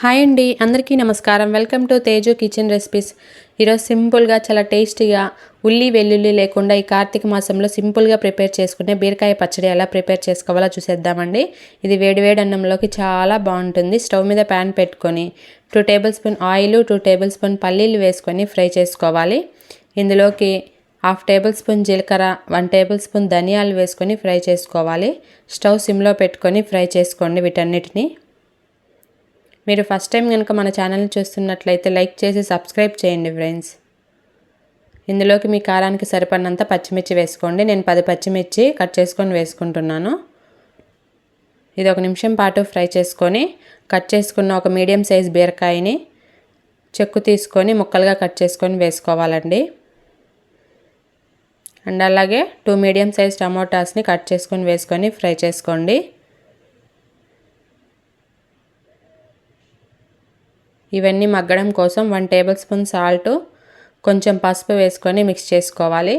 Hi అండి అందరికీ నమస్కారం. Welcome to Teju kitchen recipes. ఈరోజు సింపుల్గా చాలా టేస్టీగా ఉల్లి వెల్లుల్లి లేకుండా ఈ కార్తీక మాసంలో సింపుల్గా ప్రిపేర్ చేసుకునే బీరకాయ పచ్చడి ఎలా ప్రిపేర్ చేసుకోవాలో చూసేద్దామండి. ఇది వేడివేడి అన్నంలోకి చాలా బాగుంటుంది. స్టవ్ మీద ప్యాన్ పెట్టుకొని two tablespoon oil two tablespoon పల్లీలు వేసుకొని ఫ్రై చేసుకోవాలి. ఇందులోకి హాఫ్ టేబుల్ స్పూన్ జీలకర్ర వన్ టేబుల్ స్పూన్ ధనియాలు వేసుకొని ఫ్రై చేసుకోవాలి. స్టవ్ సిమ్లో పెట్టుకొని ఫ్రై చేసుకోండి వీటన్నిటిని. మీరు ఫస్ట్ టైం కనుక మన ఛానల్ని చూస్తున్నట్లయితే లైక్ చేసి సబ్స్క్రైబ్ చేయండి ఫ్రెండ్స్ ఇందులోకి మీ కారానికి సరిపడినంత పచ్చిమిర్చి వేసుకోండి. నేను పది పచ్చిమిర్చి కట్ చేసుకొని వేసుకుంటున్నాను. ఇది ఒక నిమిషం పాటు ఫ్రై చేసుకొని కట్ చేసుకున్న ఒక మీడియం సైజ్ బీరకాయని చెక్కు తీసుకొని ముక్కలుగా కట్ చేసుకొని వేసుకోవాలండి. అండ్ అలాగే టూ మీడియం సైజ్ టమోటాస్ని కట్ చేసుకొని వేసుకొని ఫ్రై చేసుకోండి. ఇవన్నీ మగ్గడం కోసం వన్ టేబుల్ స్పూన్ సాల్ట్ కొంచెం పసుపు వేసుకొని మిక్స్ చేసుకోవాలి.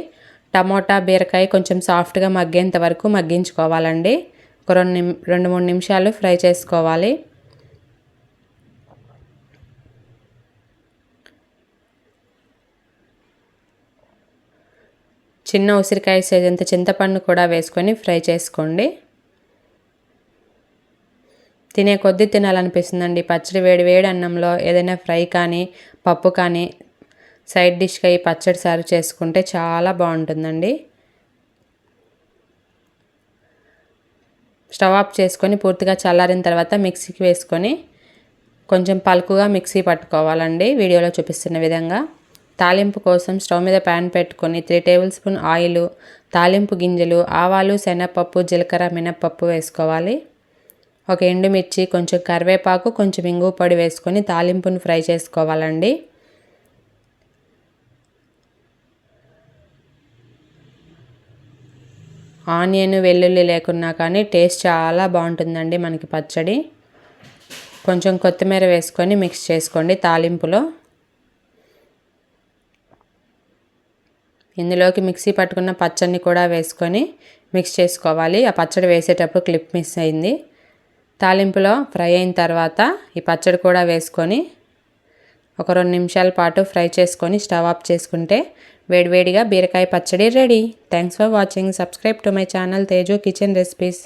టమోటా బీరకాయ కొంచెం సాఫ్ట్గా మగ్గేంత వరకు మగ్గించుకోవాలండి. ఒక రెండు నిమి రెండు మూడు నిమిషాలు ఫ్రై చేసుకోవాలి. చిన్న ఉసిరికాయ సైజ్ అంత చింతపండు కూడా వేసుకొని ఫ్రై చేసుకోండి. తినే కొద్దీ తినాలనిపిస్తుందండి. పచ్చడి వేడి వేడి అన్నంలో ఏదైనా ఫ్రై కానీ పప్పు కానీ సైడ్ డిష్గా ఈ పచ్చడి సర్వ్ చేసుకుంటే చాలా బాగుంటుందండి. స్టవ్ ఆఫ్ చేసుకొని పూర్తిగా చల్లారిన తర్వాత మిక్సీకి వేసుకొని కొంచెం పలుకుగా మిక్సీ పట్టుకోవాలండి. వీడియోలో చూపిస్తున్న విధంగా. తాలింపు కోసం స్టవ్ మీద ప్యాన్ పెట్టుకొని త్రీ టేబుల్ స్పూన్ ఆయిల్ తాలింపు గింజలు ఆవాలు శనగపప్పు జీలకర్ర మినప్పప్పు వేసుకోవాలి. ఒక ఎండుమిర్చి కొంచెం కరివేపాకు కొంచెం ఇంగు పొడి వేసుకొని తాలింపును ఫ్రై చేసుకోవాలండి. ఆనియన్ వెల్లుల్లి లేకున్నా కానీ టేస్ట్ చాలా బాగుంటుందండి మనకి పచ్చడి. కొంచెం కొత్తిమీర వేసుకొని మిక్స్ చేసుకోండి తాలింపులో. ఇందులోకి మిక్సీ పట్టుకున్న పచ్చడిని కూడా వేసుకొని మిక్స్ చేసుకోవాలి. ఆ పచ్చడి వేసేటప్పుడు క్లిప్ మిస్ అయింది. తాలింపులో ఫ్రై అయిన తర్వాత ఈ పచ్చడి కూడా వేసుకొని ఒక రెండు నిమిషాల పాటు ఫ్రై చేసుకొని స్టవ్ ఆఫ్ చేసుకుంటే వేడివేడిగా బీరకాయ పచ్చడి ready. Thanks for watching subscribe to my channel Teju kitchen recipes